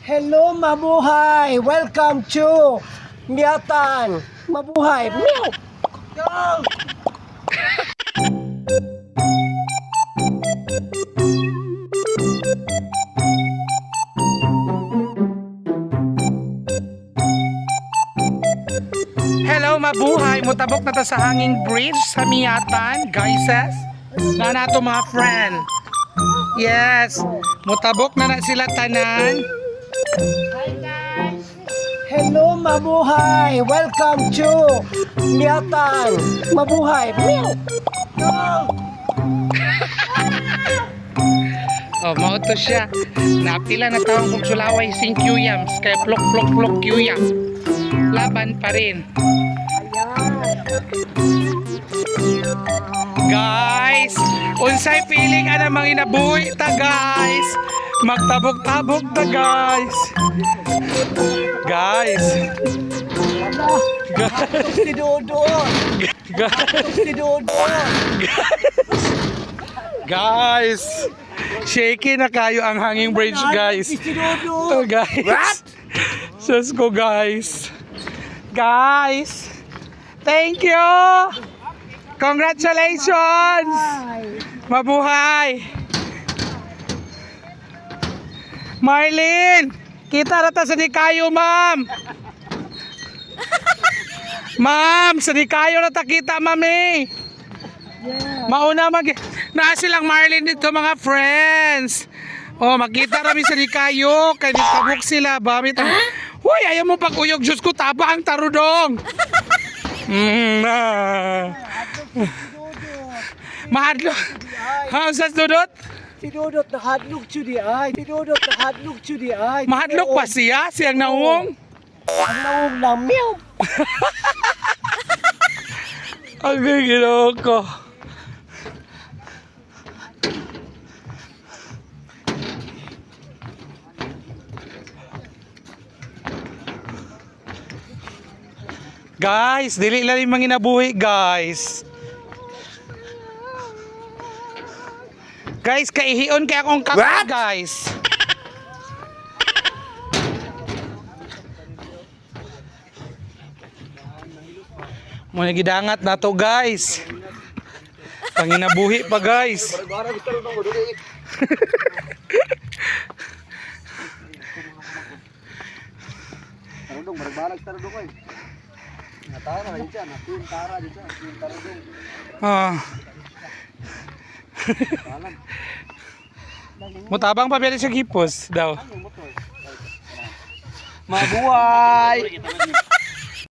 Hello, mabuhay! Welcome to Miyatan! Mabuhay! Go! Hello, mabuhay. Mutabok na ta sa hanging bridge sa Miyatan, guys. Na na to mga friend. Yes. Mutabok na na sila tanan. Hello, mabuhay! Welcome to Miyatan! Mabuhay! Meow! Oh, mao siya. Napila na taong kong sulaway sing kuyams. Kaya plok plok plok kuyam. Laban pa rin. Guys, unsay feeling ana mga inabuhi ta guys. Magtabok-tabok ta guys. Guys. Guys. Si Dodo! Guys. Si Dodo! Guys. Shaky na kayo ang hanging bridge guys. Si Dodo! Guys. What? Sus ko, guys. Guys. Thank you. Congratulations. Mabuhay. Marlene, kita na ta sa Nikayo, ma'am. Ma'am, sa Nikayo na ta kita, mami. Mauna mag... Na silang Marlene dito mga friends. Oh, makita rami sa Nikayo. Kay kabuk sila. Bamit ang... Hoy, ayaw mo pag uyog. Diyos ko, taba ang tarudong. Mm, ah. Mahadlo. Ha, sa dudot? Nahadlok to the eye. Si Dodot nahadlok to the eye. Mahadlok pa siya? Siyang naung? Ang naong na meow! Ang gagalaw ko. Guys, dili lang yung mga inabuhi, guys. Guys, kaihion kay akong kaka, guys. Muna gidangat na to, guys. Panginabuhi pa, guys. Tarudong, barbalag tarudong ay. Natara na dyan, natin tara dyan, natin tarudong. Ah. Mutabang pa pwede siya gipos daw. Mabuhay!